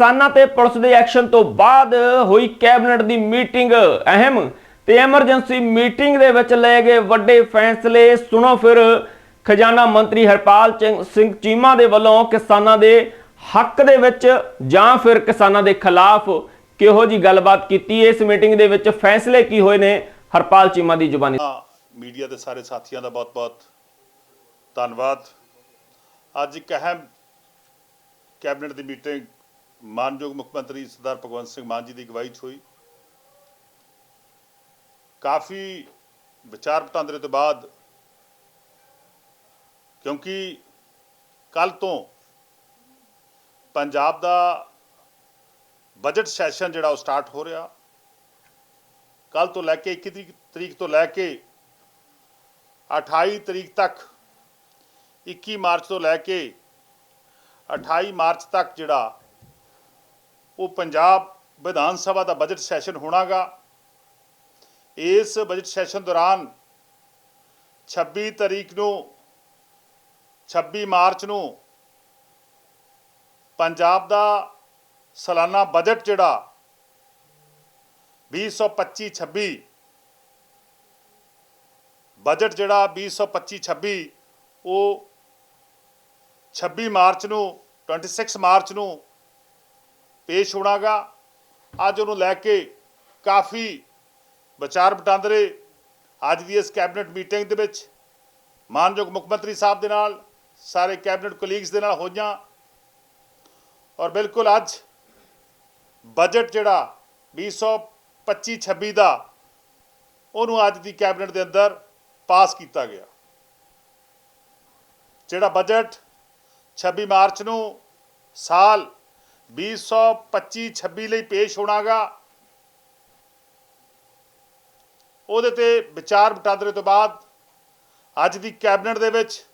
ਕਿਸਾਨਾਂ ਤੇ ਪੁਲਿਸ ਦੇ ਐਕਸ਼ਨ ਤੋਂ ਬਾਅਦ ਹੋਈ ਕੈਬਨਿਟ ਦੀ ਮੀਟਿੰਗ ਅਹਿਮ ਤੇ ਐਮਰਜੈਂਸੀ ਮੀਟਿੰਗ ਦੇ ਵਿੱਚ ਲਏ ਗਏ ਵੱਡੇ ਫੈਸਲੇ। ਸੁਣੋ ਫਿਰ, ਖਜ਼ਾਨਾ ਮੰਤਰੀ ਹਰਪਾਲ ਸਿੰਘ ਚੀਮਾ ਦੇ ਵੱਲੋਂ ਕਿਸਾਨਾਂ ਦੇ ਹੱਕ ਦੇ ਵਿੱਚ ਜਾਂ ਫਿਰ ਕਿਸਾਨਾਂ ਦੇ ਖਿਲਾਫ ਕਿਹੋ ਜੀ ਗੱਲਬਾਤ ਕੀਤੀ? ਇਸ ਮੀਟਿੰਗ ਦੇ ਵਿੱਚ ਫੈਸਲੇ ਕੀ ਹੋਏ ਨੇ? ਹਰਪਾਲ ਚੀਮਾ ਦੀ ਜ਼ੁਬਾਨੀ। ਮੀਡੀਆ ਦੇ ਸਾਰੇ ਸਾਥੀਆਂ ਦਾ ਬਹੁਤ-ਬਹੁਤ ਧੰਨਵਾਦ। ਅੱਜ ਇੱਕ ਅਹਿਮ ਕੈਬਨਿਟ ਦੀ ਮੀਟਿੰਗ ਮਾਨਯੋਗ ਮੁੱਖ ਮੰਤਰੀ ਸਰਦਾਰ ਭਗਵੰਤ ਸਿੰਘ ਮਾਨ ਜੀ ਦੀ ਅਗਵਾਈ 'ਚ ਹੋਈ। ਕਾਫੀ ਵਿਚਾਰ ਵਟਾਂਦਰੇ ਤੋਂ ਬਾਅਦ, ਕਿਉਂਕਿ ਕੱਲ ਤੋਂ ਪੰਜਾਬ ਦਾ ਬਜਟ ਸੈਸ਼ਨ ਜਿਹੜਾ ਉਹ ਸਟਾਰਟ ਹੋ ਰਿਹਾ। ਕੱਲ ਤੋਂ ਲੈ ਕੇ 21 ਤਰੀਕ- ਤਰੀਕ ਤੋਂ ਲੈ ਕੇ 28 ਤਰੀਕ ਤੱਕ 21 ਮਾਰਚ ਤੋਂ ਲੈ ਕੇ 28 ਮਾਰਚ ਤੱਕ ਜਿਹੜਾ ਉਹ ਪੰਜਾਬ ਵਿਧਾਨ ਸਭਾ ਦਾ ਬਜਟ ਸੈਸ਼ਨ ਹੋਣਾਗਾ। ਇਸ ਬਜਟ ਸੈਸ਼ਨ ਦੌਰਾਨ 26 ਤਰੀਕ ਨੂੰ 26 ਮਾਰਚ ਨੂੰ ਪੰਜਾਬ ਦਾ ਸਾਲਾਨਾ ਬਜਟ ਜਿਹੜਾ 2025-26 ਬਜਟ ਜਿਹੜਾ 2025-26 ਉਹ 26 ਮਾਰਚ ਨੂੰ 26 ਮਾਰਚ ਨੂੰ ਪੇਸ਼ ਹੋਣਾਗਾ। ਅੱਜ ਉਹਨੂੰ ਲੈ ਕੇ ਕਾਫੀ ਵਿਚਾਰ ਵਟਾਂਦਰੇ। ਅੱਜ ਦੀ ਇਸ ਕੈਬਨਿਟ ਮੀਟਿੰਗ ਦੇ ਵਿੱਚ ਮਾਨਯੋਗ ਮੁੱਖ ਮੰਤਰੀ ਸਾਹਿਬ ਦੇ ਨਾਲ, ਸਾਰੇ ਕੈਬਨਿਟ ਕੋਲੀਗਸ ਦੇ ਨਾਲ ਹੋਈਆਂ। ਔਰ ਬਿਲਕੁਲ ਅੱਜ ਬਜਟ ਜਿਹੜਾ 2025-26 ਦਾ ਉਹਨੂੰ ਅੱਜ ਦੀ ਕੈਬਨਿਟ ਦੇ ਅੰਦਰ ਪਾਸ ਕੀਤਾ ਗਿਆ। ਜਿਹੜਾ ਬਜਟ 26 ਮਾਰਚ ਨੂੰ ਸਾਲ 2025-26 ਲਈ ਪੇਸ਼ ਹੋਣਾਗਾ। ਉਹਦੇ ਤੇ ਵਿਚਾਰ ਵਟਾਂਦਰੇ ਤੋਂ ਬਾਅਦ ਅੱਜ ਦੀ ਕੈਬਨਿਟ ਦੇ ਵਿੱਚ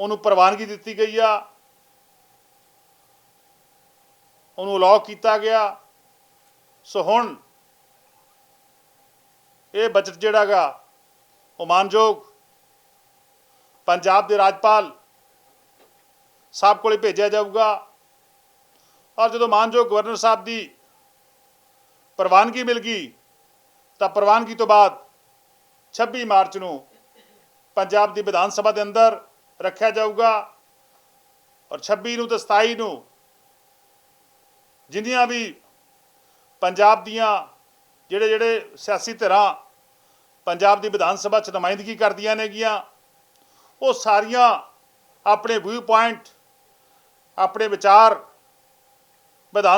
ਉਹਨੂੰ ਪ੍ਰਵਾਨਗੀ ਦਿੱਤੀ ਗਈ ਆ। ਉਹਨੂੰ ਅਲਾਉ ਕੀਤਾ ਗਿਆ। ਸੋ ਹੁਣ ਇਹ ਬਜਟ ਜਿਹੜਾਗਾ, ਉਹ ਮਾਨਯੋਗ ਪੰਜਾਬ ਦੇ ਰਾਜਪਾਲ ਸਾਹਿਬ ਕੋਲੇ ਭੇਜਿਆ ਜਾਊਗਾ। ਔਰ ਜਦੋਂ ਮਾਨਯੋਗ ਗਵਰਨਰ ਸਾਹਿਬ ਦੀ ਪ੍ਰਵਾਨਗੀ ਮਿਲ ਗਈ, ਤਾਂ ਪ੍ਰਵਾਨਗੀ ਤੋਂ ਬਾਅਦ 26 ਮਾਰਚ ਨੂੰ ਪੰਜਾਬ ਦੀ ਵਿਧਾਨ ਸਭਾ ਦੇ ਅੰਦਰ ਰੱਖਿਆ ਜਾਊਗਾ ਔਰ 26 ਨੂੰ ਤੇ 27 ਨੂੰ ਜਿੰਨੀਆਂ ਵੀ ਪੰਜਾਬ ਦੀਆਂ ਜਿਹੜੇ ਜਿਹੜੇ ਸਿਆਸੀ ਧਿਰਾਂ ਪੰਜਾਬ ਦੀ ਵਿਧਾਨ ਸਭਾ ਚ ਨੁਮਾਇੰਦਗੀ ਕਰਦੀਆਂ ਨੇਗੀਆਂ, ਉਹ ਸਾਰੀਆਂ ਆਪਣੇ ਵਿਊ ਪੁਆਇੰਟ ਆਪਣੇ ਵਿਚਾਰ ਵਿਧਾਨ